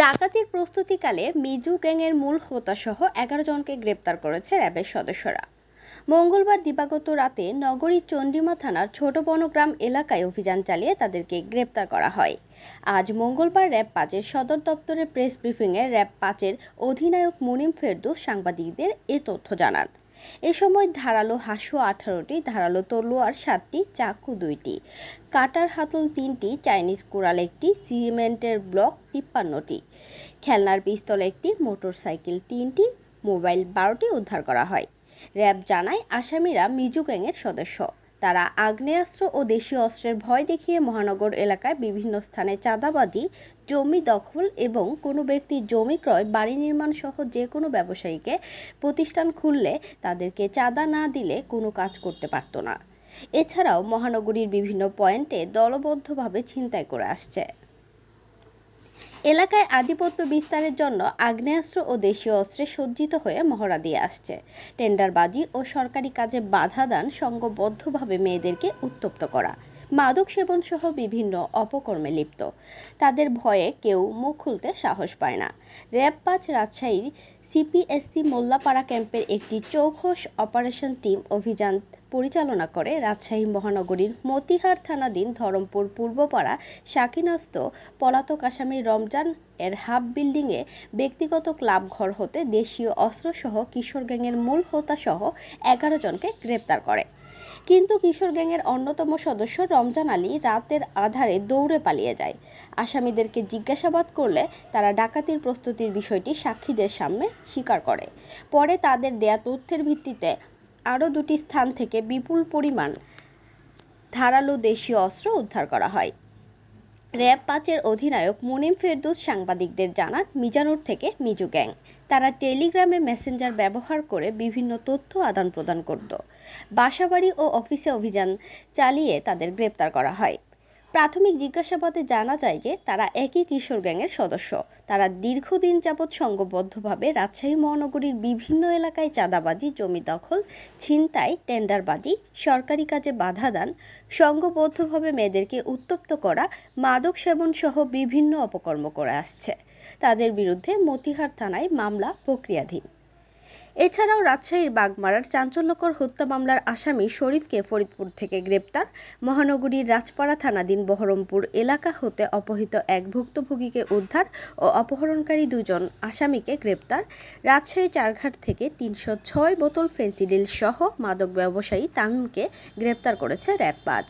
ডাকাতির প্রস্তুতিকালে মিজু গ্যাংয়ের মূল হোতাসহ এগারো জনকে গ্রেপ্তার করেছে র্যাবের সদস্যরা। মঙ্গলবার দিবাগত রাতে নগরীর চণ্ডীমা থানার ছোট বনগ্রাম এলাকায় অভিযান চালিয়ে তাদেরকে গ্রেপ্তার করা হয়। আজ মঙ্গলবার র্যাব পাঁচের সদর দপ্তরে প্রেস ব্রিফিংয়ে র্যাব পাঁচের অধিনায়ক মুনিম ফেরদৌস সাংবাদিকদের এ তথ্য জানান। এ সময় ধারালো হাসু আঠারোটি, ধারালো তলোয়ার সাতটি, চাকু দুইটি, কাটার হাতল তিনটি, চাইনিজ কুড়াল একটি, সিমেন্টের ব্লক তিপ্পান্নটি, খেলনার পিস্তল একটি, মোটরসাইকেল তিনটি, মোবাইল বারোটি উদ্ধার করা হয়। র্যাব জানায়, আসামিরা মিজু গ্যাংয়ের সদস্য। তারা আগ্নেয়াস্ত্র ও দেশীয় অস্ত্রের ভয় দেখিয়ে মহানগর এলাকায় বিভিন্ন স্থানে চাঁদাবাজি, জমি দখল এবং কোনো ব্যক্তির জমি ক্রয়, বাড়ি নির্মাণ সহ যে কোনো ব্যবসায়ীকে প্রতিষ্ঠান খুললে তাদেরকে চাঁদা না দিলে কোনো কাজ করতে পারত না। এছাড়াও মহানগরীর বিভিন্ন পয়েন্টে দলবদ্ধভাবে ছিনতাই করে আসছে। এলাকায় আধিপত্য বিস্তারের জন্য আগ্নেয়াস্ত্র ও দেশীয় অস্ত্রে সজ্জিত হয়ে মহড়া দিয়ে আসছে। টেন্ডারবাজি ও সরকারি কাজে বাধা দান সংঘবদ্ধভাবে মেয়েদেরকে উত্তপ্ত করা। মাদক সেবন সহ বিভিন্ন অপকর্মে লিপ্ত। তাদের ভয়ে কেউ মুখ খুলতে সাহস পায় না। র্যাব পাঁচ রাজশাহীর সিপিএসসি মোল্লাপাড়া ক্যাম্পের একটি চৌখস অপারেশন টিম অভিযান পরিচালনা করে রাজশাহী মহানগরীর মতিহার থানাধীন ধরমপুর পূর্বপাড়া শাকিনাস্ত পলাতক আসামি রমজান এর হাব বিল্ডিংয়ে ব্যক্তিগত ক্লাব ঘর হতে দেশীয় অস্ত্রসহ কিশোর গ্যাংয়ের মূল হোতাসহ এগারো জনকে গ্রেপ্তার করে। কিন্তু কিশোর গ্যাংয়ের অন্যতম সদস্য রমজান আলী রাতের আধারে দৌড়ে পালিয়ে যায়। আসামিদেরকে জিজ্ঞাসাবাদ করলে তারা ডাকাতির প্রস্তুতির বিষয়টি সাক্ষীদের সামনে স্বীকার করে। পরে তাদের দেয়া তথ্যের ভিত্তিতে আরও দুটি স্থান থেকে বিপুল পরিমাণ ধারালো দেশীয় অস্ত্র উদ্ধার করা হয়। র্যাব পাঁচের অধিনায়ক মুনিম ফেরদৌস সাংবাদিকদের জানান, মিজানুর থেকে মিজু গ্যাং। তারা টেলিগ্রামে মেসেঞ্জার ব্যবহার করে বিভিন্ন তথ্য আদান প্রদান করত। বাসাবাড়ি ও অফিসে অভিযান চালিয়ে তাদের গ্রেপ্তার করা হয়। প্রাথমিক জিজ্ঞাসাবাদে জানা যায় যে তারা একই কিশোর গ্যাংয়ের সদস্য। তারা দীর্ঘদিন যাবৎ সংঘবদ্ধভাবে রাজশাহী মহানগরীর বিভিন্ন এলাকায় চাঁদাবাজি, জমি দখল, ছিনতাই, টেন্ডারবাজি, সরকারি কাজে বাধা দান, সংঘবদ্ধভাবে মেয়েদেরকে উত্তপ্ত করা, মাদক সেবন সহ বিভিন্ন অপকর্ম করে আসছে। তাদের বিরুদ্ধে মতিহার থানায় মামলা প্রক্রিয়াধীন। এছাড়াও রাজশাহীর বাগমারার চাঞ্চল্যকর হত্যা মামলার আসামি শরীফকে ফরিদপুর থেকে গ্রেপ্তার। মহানগরীর রাজপাড়া থানাধীন বহরমপুর এলাকা হতে অপহৃত এক ভুক্তভোগীকে উদ্ধার ও অপহরণকারী দুজন আসামিকে গ্রেপ্তার। রাজশাহী চারঘাট থেকে তিনশো ছয় বোতল ফেন্সিডিল সহ মাদক ব্যবসায়ী তামিমকে গ্রেপ্তার করেছে র্যাব পাঁচ।